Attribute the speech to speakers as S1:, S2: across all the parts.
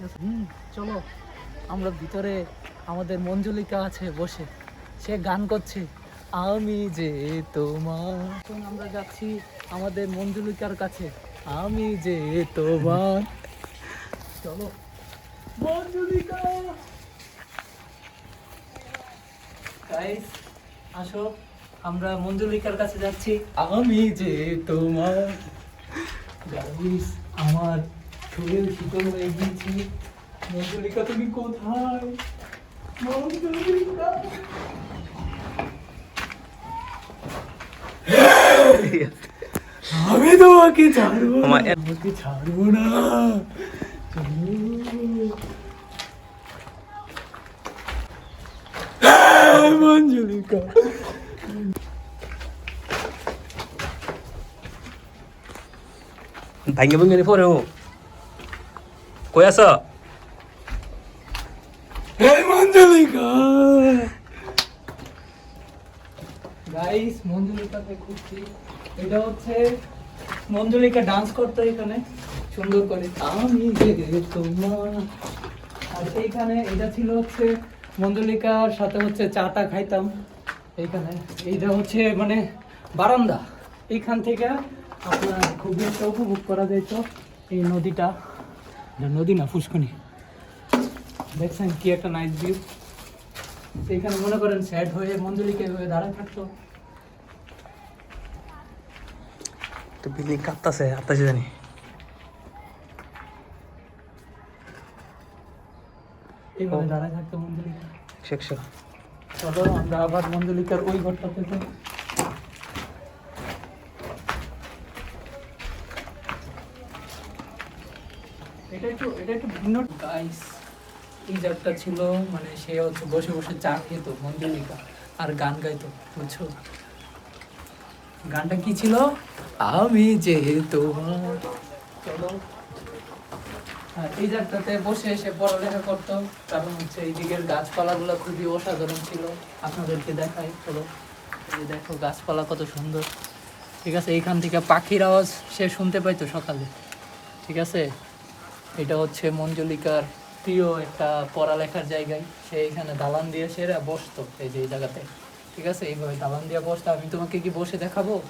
S1: হুম, চলো। আমরা ভিতরে আমাদের মঞ্জুলিকা আছে, বসে। সে গান করছে, আমি যে তোমার এখন আমরা যাচ্ছি আমাদের মঞ্জুলিকার কাছে। আমি যে তোমার চলো। মঞ্জুলিকা! গাইস আসো। আমরা মঞ্জুলিকার কাছে যাচ্ছি। আমি যে তোমার গাইস আমার শরীর শীতল হয়ে গিয়েছে মঞ্জুলিকা তুমি কোথায়? মঞ্জুলিকা আমি তোমাকে ছাড়বো তোমাকে ছাড়বো না। মঞ্জুলিকা
S2: ভাঙ্গে ভুঙ্গে পরে ও। কই আছ?
S1: মঞ্জুলিকা। গাইস মঞ্জুলিকাকে খুঁজছি। এটা হচ্ছে মঞ্জুলিকা ডান্স করতো এখানে। সুন্দর করে আমি জেগে তোমার। আর এইখানে এটা ছিল হচ্ছে মঞ্জুলিকার সাথে হচ্ছে চাটা খাইতাম। এইখানে। এইটা হচ্ছে মানে বারান্দা। এইখান থেকে আপনার খুবই একটা উপভোগ করা যেত এই নদীটা। এটা নদী না ফুসকুনি। দেখছেন কি একটা নাইস ভিউ সেইখানে মনে করেন স্যাড হয়ে মঞ্জুলিকে হয়ে দাঁড়ায় থাকতো
S2: তো বিল্ডিং কাঁপতাছে আত্মাছে জানি।
S1: এইভাবে দাঁড়ায় থাকতো মঞ্জুলিকা।
S2: শেখশো
S1: চলো আমরা আবার মঞ্জুলিকার ওই ঘরটা থেকে এটা একটু এটা একটু ভিন্ন। গাইস ছিল মানে সে হচ্ছে বসে বসে চা খেত, মঞ্জুলিকা, আর গান গাইতো, বুঝছ? গানটা কি ছিল? আমি যে তোমার চলো। এই জায়গাটাতে বসে এসে পড়ালেখা করতো, কারণ হচ্ছে এই দিকের গাছপালাগুলো খুবই অসাধারণ ছিল। আপনাদেরকে দেখাই, চলো। এই দেখো, গাছপালা কত সুন্দর। ঠিক আছে, এইখান থেকে পাখির আওয়াজ সে শুনতে পাইতো সকালে। ঠিক আছে? এটা হচ্ছে মঞ্জুলিকার প্রিয় একটা পড়ালেখার জায়গায়। সে এখানে দালান দিয়ে সেরা বসতো এই যে এই জায়গাতে। ঠিক আছে? এইভাবে দালান দিয়ে বসতো। আমি তোমাকে কি বসে দেখাবো?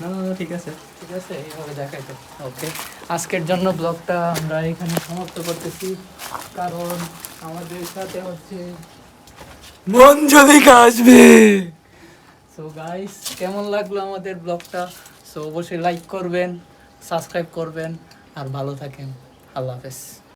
S2: না ঠিক আছে।
S1: ঠিক আছে? এইভাবে দেখাইতো। ওকে। আজকের জন্য ব্লগটা আমরা এখানে সমাপ্ত করতেছি। কারণ আমাদের সাথে হচ্ছে মঞ্জলিকা আসবে। সো গাইস কেমন লাগল আমাদের ব্লগটা? সো অবশ্যই লাইক করবেন সাবস্ক্রাইব করবেন আর ভালো থাকেন। আল্লাহ হাফেজ